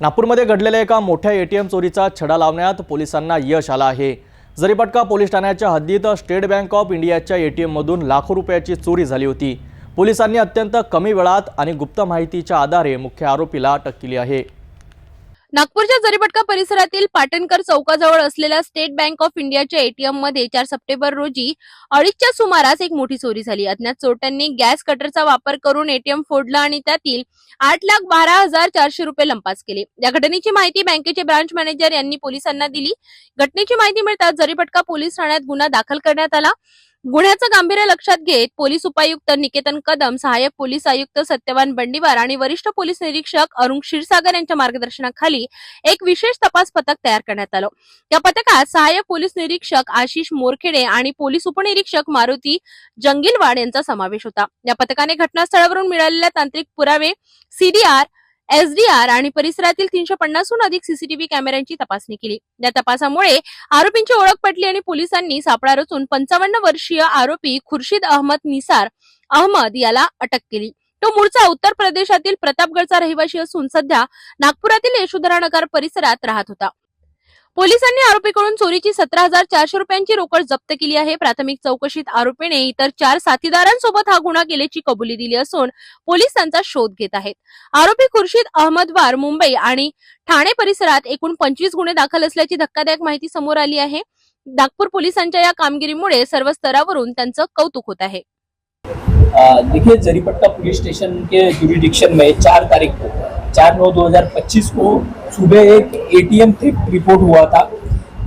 नागपूरमध्ये घडलेल्या एका मोठ्या एटीएम चोरीचा छडा लावण्यात पोलिसांना यश आलं आहे. जरीपटका पोलीस ठाण्याच्या हद्दीत स्टेट बँक ऑफ इंडियाच्या एटीएममधून लाखो रुपयाची चोरी झाली होती. पोलिसांनी अत्यंत कमी वेळात आणि गुप्त माहितीच्या आधारे मुख्य आरोपीला अटक केली आहे. नागपूरच्या जरीपटका परिसरातील पाटणकर चौकाजवळ असलेल्या स्टेट बँक ऑफ इंडियाच्या एटीएममध्ये चार सप्टेंबर रोजी अडीचच्या सुमारास एक मोठी चोरी झाली. अज्ञात चोरट्यांनी गॅस कटरचा वापर करून एटीएम फोडला आणि त्यातील आठ लाख बारा हजार चारशे रुपये लंपास केले. या घटनेची माहिती बँकेचे ब्रांच मॅनेजर यांनी पोलिसांना दिली. घटनेची माहिती मिळताच जरीपटका पोलीस ठाण्यात गुन्हा दाखल करण्यात आला. गुन्ह्याचं गांभीर्य लक्षात घेत पोलीस उपायुक्त निकेतन कदम सहाय्यक पोलीस आयुक्त सत्यवान बंडीवार आणि वरिष्ठ पोलीस निरीक्षक अरुण क्षीरसागर यांच्या मार्गदर्शनाखाली एक विशेष तपास पथक तयार करण्यात आलं. या पथकात सहाय्यक पोलीस निरीक्षक आशिष मोरखेडे आणि पोलीस उपनिरीक्षक मारुती जंगीलवाड यांचा समावेश होता. या पथकाने घटनास्थळावरून मिळालेल्या तांत्रिक पुरावे सीडीआर एसडीआर आणि परिसरातील तीनशे पन्नासहून अधिक सीसीटीव्ही कॅमेऱ्यांची तपासणी केली. या तपासामुळे आरोपींची ओळख पटली आणि पोलिसांनी सापळा रचून पंचावन्न वर्षीय आरोपी खुर्शीद अहमद निसार अहमद याला अटक केली. तो मूळचा उत्तर प्रदेशातील प्रतापगडचा रहिवासी असून सध्या नागपुरातील यशोधरा नगर परिसरात राहत होता. पोलिसांनी आरोपीकडून चोरीची सतरा हजार चारशे रुपयांची रोकड जप्त केली आहे. प्राथमिक चौकशीत आरोपीने इतर चार साथीदारांसोबत हा गुन्हा केल्याची कबुली दिली असून पोलीस त्यांचा शोध घेत आहेत. आरोपी खुर्शीद अहमदवार मुंबई आणि ठाणे परिसरात एकूण पंचवीस गुन्हे दाखल असल्याची धक्कादायक माहिती समोर आली आहे. नागपूर पोलिसांच्या या कामगिरीमुळे सर्व स्तरावरून त्यांचं कौतुक होत आहे. देखिए जरीपट्टा पुलिस स्टेशन के जुरिडिक्शन में चार तारीख को चार नौ 2025 को सुबह एक ए एटीएम थेफ्ट रिपोर्ट हुआ था।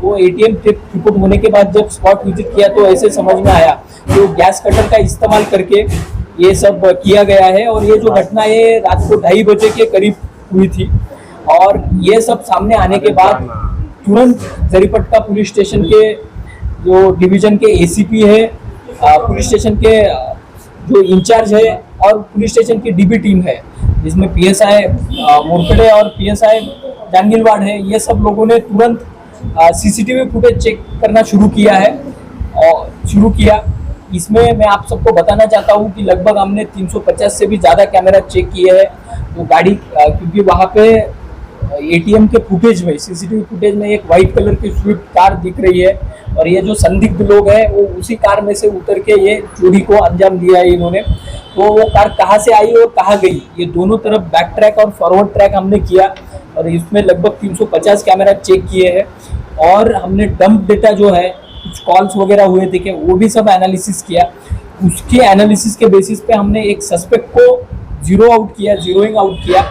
वो ए एटीएम थेफ्ट रिपोर्ट होने के बाद जब स्पॉट विज़िट किया तो ऐसे समझ में आया कि गैस कटर का इस्तेमाल करके ये सब किया गया है और ये जो घटना है रात को ढाई बजे के करीब हुई थी। और ये सब सामने आने के बाद तुरंत जरीपट्टा पुलिस स्टेशन के जो डिवीज़न के एसीपी है पुलिस स्टेशन के जो इंचार्ज है और पुलिस स्टेशन की डीबी टीम है जिसमें पीएसआई मोरखड़े और पीएसआई जांगिलवाड़ है, ये सब लोगों ने तुरंत सीसीटीवी फुटेज चेक करना शुरू किया है, और शुरू किया। इसमें मैं आप सबको बताना चाहता हूँ कि लगभग हमने 350 से भी ज़्यादा कैमरा चेक किए हैं, वो गाड़ी क्योंकि वहाँ पे एटीएम के फुटेज में सीसीटीवी फुटेज में एक वाइट कलर की स्विफ्ट कार दिख रही है, और ये जो संदिग्ध लोग हैं, वो उसी कार में से उतर के ये चोरी को अंजाम दिया है इन्होंने। तो वो कार कहाँ से आई और कहाँ गई? ये दोनों तरफ़ बैक ट्रैक और फॉरवर्ड ट्रैक हमने किया और इसमें लगभग 350 कैमरा चेक किए हैं और हमने डंप डेटा जो है, कुछ कॉल्स वगैरह हुए थे कि वो भी सब एनालिसिस किया। उसके एनालिसिस के बेसिस पे हमने एक सस्पेक्ट को ज़ीरो आउट किया जीरोइंग आउट किया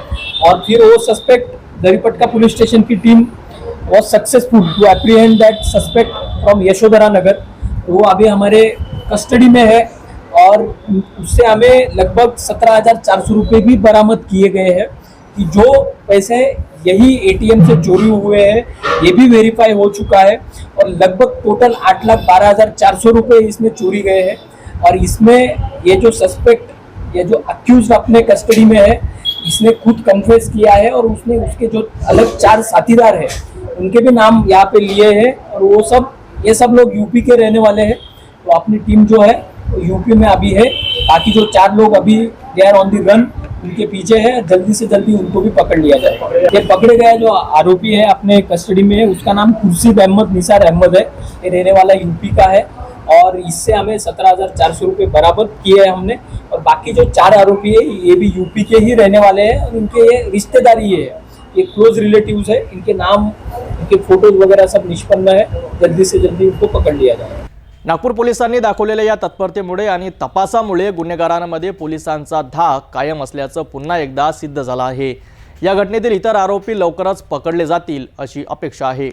और फिर वो सस्पेक्ट दरीपटका पुलिस स्टेशन की team was successful to apprehend that suspect from Yashodhara Nagar, वो अभी हमारे कस्टडी में है। और उससे हमें लगभग सत्रह हज़ार चार सौ रुपये भी बरामद किए गए हैं कि जो पैसे यही एटीएम से चोरी हुए हैं, ये भी वेरीफाई हो चुका है और लगभग टोटल आठ लाख बारह हज़ार चार सौ रुपये इसमें चोरी गए हैं। और इसमें ये जो सस्पेक्ट ये जो अक्यूज अपने कस्टडी में है, इसने खुद कन्फेस किया है और उसने उसके जो अलग चार साथीदार हैं, उनके भी नाम यहाँ पे लिए हैं और वो सब, ये सब लोग यूपी के रहने वाले हैं। तो अपनी टीम जो है यूपी में अभी है। बाकी जो चार लोग अभी they are on the run उनके पीछे है। जल्दी से जल्दी उनको भी पकड़ लिया जाए। ये पकड़े गए जो आरोपी है अपने कस्टडी में है, उसका नाम खुर्शीद अहमद, निसार अहमद है। ये रहने वाला यूपी का है और इससे हमें सत्रह हज़ार चार सौ रुपये बराबर किए हैं हमने। और बाकी जो चार आरोपी है, ये भी यूपी के ही रहने वाले हैं। और इनके ये रिश्तेदारी है। ये क्लोज रिलेटिव्स है। इनके नाम, इनके फ़ोटोज़ वगैरह सब निष्पन्न है। जल्दी से जल्दी इनको पकड़ लिया जाए। नागपूर पोलिसांनी दाखवलेल्या या तत्परतेमुळे आणि तपासामुळे गुन्हेगारांमध्ये पोलिसांचा धाक कायम असल्याचं पुन्हा एकदा सिद्ध झालं आहे. या घटनेतील इतर आरोपी लवकरच पकडले जातील अशी अपेक्षा आहे.